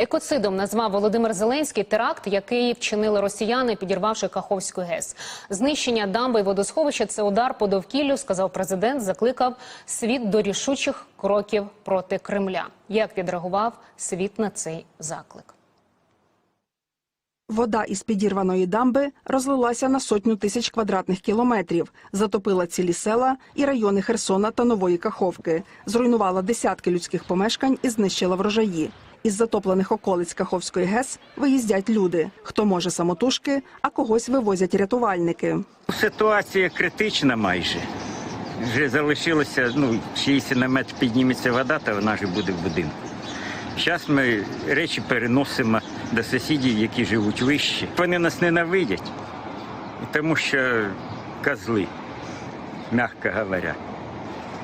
Екоцидом назвав Володимир Зеленський теракт, який вчинили росіяни, підірвавши Каховську ГЕС. Знищення дамби і водосховища це удар по довкіллю, сказав президент. Закликав світ до рішучих кроків проти Кремля. Як відреагував світ на цей заклик? Вода із підірваної дамби розлилася на сотню тисяч квадратних кілометрів, затопила цілі села і райони Херсона та Нової Каховки, зруйнувала десятки людських помешкань і знищила врожаї. Із затоплених околиць Каховської ГЕС виїздять люди. Хто може самотужки, а когось вивозять рятувальники. Ситуація критична майже. Вже залишилося, ну, ще якщо на метр підніметься вода, то вона вже буде в будинку. Зараз ми речі переносимо до сусідів, які живуть вище. Вони нас ненавидять, тому що козли, м'яко говоря.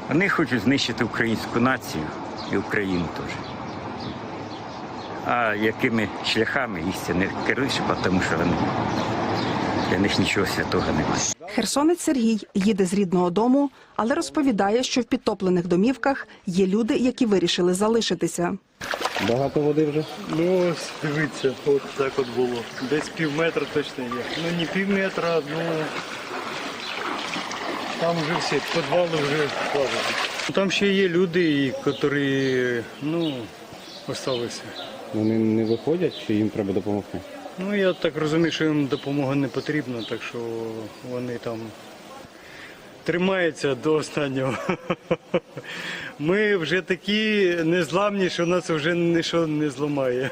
Вони хочуть знищити українську націю і Україну теж. А якими шляхами не керуєш, тому що вони для них нічого святого немає. Херсонець Сергій їде з рідного дому, але розповідає, що в підтоплених домівках є люди, які вирішили залишитися. Багато води вже. Ну, ось дивіться, от так от було. Десь пів метра точно є. Ну не пів метра, ну там вже всі, підвали вже складені. Там ще є люди, які ну, залишилися. Вони не виходять, чи їм треба допомогти? Ну, я так розумію, що їм допомога не потрібна, так що вони там тримаються до останнього. Ми вже такі незламні, що нас вже нічого не зламає.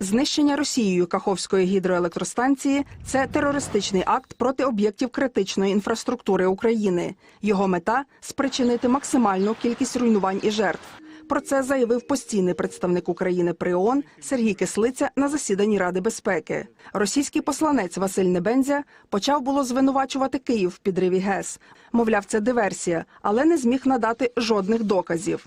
Знищення Росією Каховської гідроелектростанції це терористичний акт проти об'єктів критичної інфраструктури України. Його мета спричинити максимальну кількість руйнувань і жертв. Про це заявив постійний представник України при ООН Сергій Кислиця на засіданні Ради безпеки. Російський посланець Василь Небензя почав було звинувачувати Київ в підриві ГЕС. Мовляв, це диверсія, але не зміг надати жодних доказів.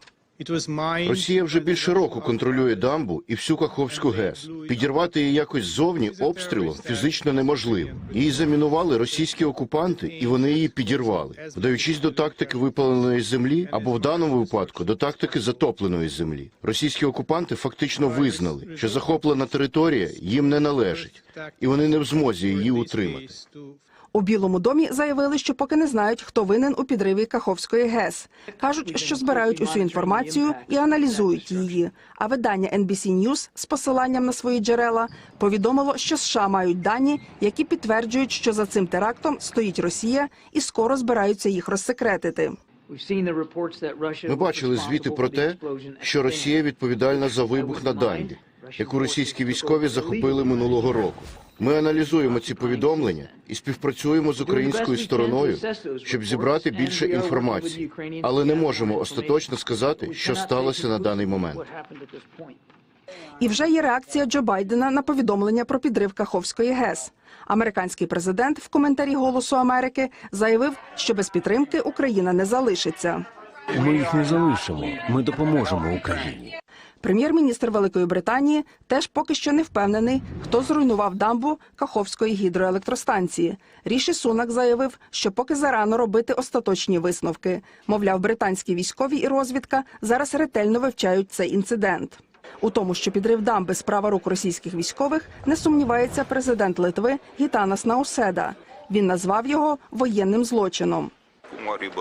Росія вже більше року контролює дамбу і всю Каховську ГЕС. Підірвати її якось ззовні обстрілом фізично неможливо. Її замінували російські окупанти, і вони її підірвали, вдаючись до тактики випаленої землі або в даному випадку до тактики затопленої землі. Російські окупанти фактично визнали, що захоплена територія їм не належить, і вони не в змозі її утримати. У Білому домі заявили, що поки не знають, хто винен у підриві Каховської ГЕС. Кажуть, що збирають усю інформацію і аналізують її. А видання NBC News з посиланням на свої джерела повідомило, що США мають дані, які підтверджують, що за цим терактом стоїть Росія, і скоро збираються їх розсекретити. Ми бачили звіти про те, що Росія відповідальна за вибух на дамбі, яку російські військові захопили минулого року. Ми аналізуємо ці повідомлення і співпрацюємо з українською стороною, щоб зібрати більше інформації, але не можемо остаточно сказати, що сталося на даний момент. І вже є реакція Джо Байдена на повідомлення про підрив Каховської ГЕС. Американський президент в коментарі Голосу Америки заявив, що без підтримки Україна не залишиться. Ми їх не залишимо. Ми допоможемо Україні. Прем'єр-міністр Великої Британії теж поки що не впевнений, хто зруйнував дамбу Каховської гідроелектростанції. Ріші Сунак заявив, що поки зарано робити остаточні висновки. Мовляв, британські військові і розвідка зараз ретельно вивчають цей інцидент. У тому, що підрив дамби справа рук російських військових, не сумнівається президент Литви Гітанас Науседа. Він назвав його воєнним злочином.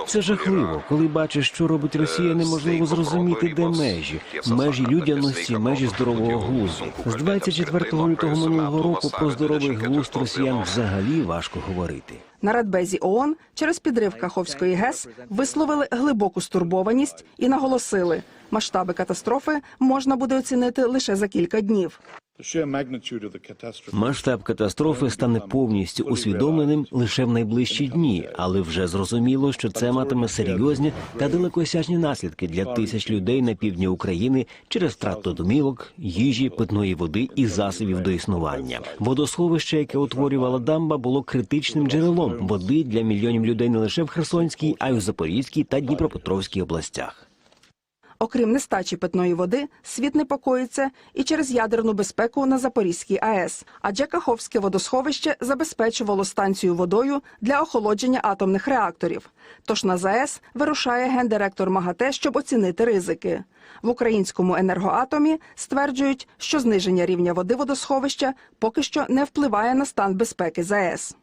Це жахливо. Коли бачиш, що робить Росія, неможливо зрозуміти, де межі, межі людяності, межі здорового глузду. З 24 лютого минулого року про здоровий глузд росіян взагалі важко говорити. На Радбезі ООН через підрив Каховської ГЕС висловили глибоку стурбованість і наголосили, масштаби катастрофи можна буде оцінити лише за кілька днів. Масштаб катастрофи стане повністю усвідомленим лише в найближчі дні, але вже зрозуміло, що це матиме серйозні та далекосяжні наслідки для тисяч людей на півдні України через втрату домівок, їжі, питної води і засобів до існування. Водосховище, яке утворювала дамба, було критичним джерелом води для мільйонів людей не лише в Херсонській, а й у Запорізькій та Дніпропетровській областях. Окрім нестачі питної води, світ непокоїться і через ядерну безпеку на Запорізькій АЕС. Адже Каховське водосховище забезпечувало станцію водою для охолодження атомних реакторів. Тож на ЗАЕС вирушає гендиректор МАГАТЕ, щоб оцінити ризики. В українському енергоатомі стверджують, що зниження рівня води водосховища поки що не впливає на стан безпеки ЗАЕС.